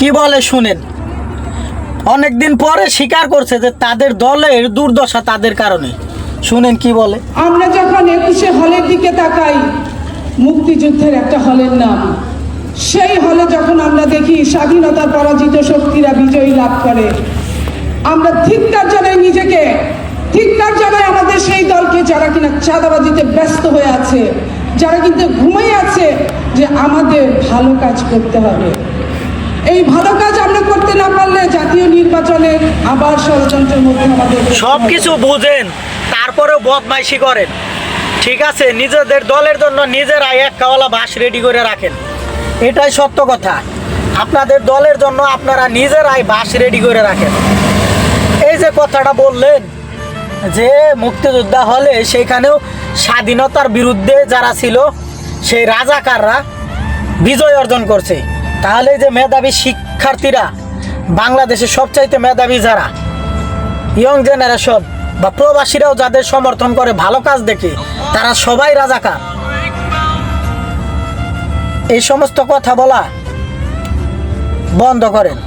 কি বলে শুনেন? অনেকদিন পরে স্বীকার করছে যে তাদের দলের দুর্দশা তাদের কারণে। শুনেন কি বলে? আমরা যখন একুশে হলের দিকে তাকাই, মুক্তিযুদ্ধের একটা হলের নাম। সেই হলে যখন আমরা দেখি স্বাধীনতার পরাজিত শক্তিরা বিজয়ী লাভ করে, আমরা ধিক্কার জানাই নিজেকে। ধিক্কার জানাই আমাদের সেই দলকে যারা কিনা চাঁদাবাজিতে ব্যস্ত হয়ে আছে, যারা কিন্তু ঘুমিয়ে আছে যে আমাদের ভালো কাজ করতে হবে। এই ভালো কাজ আমরা করতে না পারলে জাতীয় নির্বাচনে আবার ষড়যন্ত্রের মধ্যে আমাদের সব কিছু বুঝেন, তারপরেও বদমাইশি করেন। ঠিক আছে, নিজেদের দলের জন্য নিজেরাই এক কাওয়ালা বাস রেডি করে রাখেন। এটাই সত্য কথা। আপনাদের দলের জন্য আপনারা নিজেরাই বাস রেডি করে রাখেন। এই যে কথাটা বললেন, যে মুক্তিযোদ্ধা হলে সেখানেও স্বাধীনতার বিরুদ্ধে যারা ছিল, সেই রাজাকাররা বিজয় অর্জন করছে। তাহলে যে মেধাবী শিক্ষার্থীরা বাংলাদেশের সবচাইতে মেধাবী যারা ইয়ং জেনারেশন বা প্রবাসীরাও যাদের সমর্থন করে ভালো কাজ দেখে, তারা সবাই রাজাকার। এই সমস্ত কথা বলা বন্ধ করেন।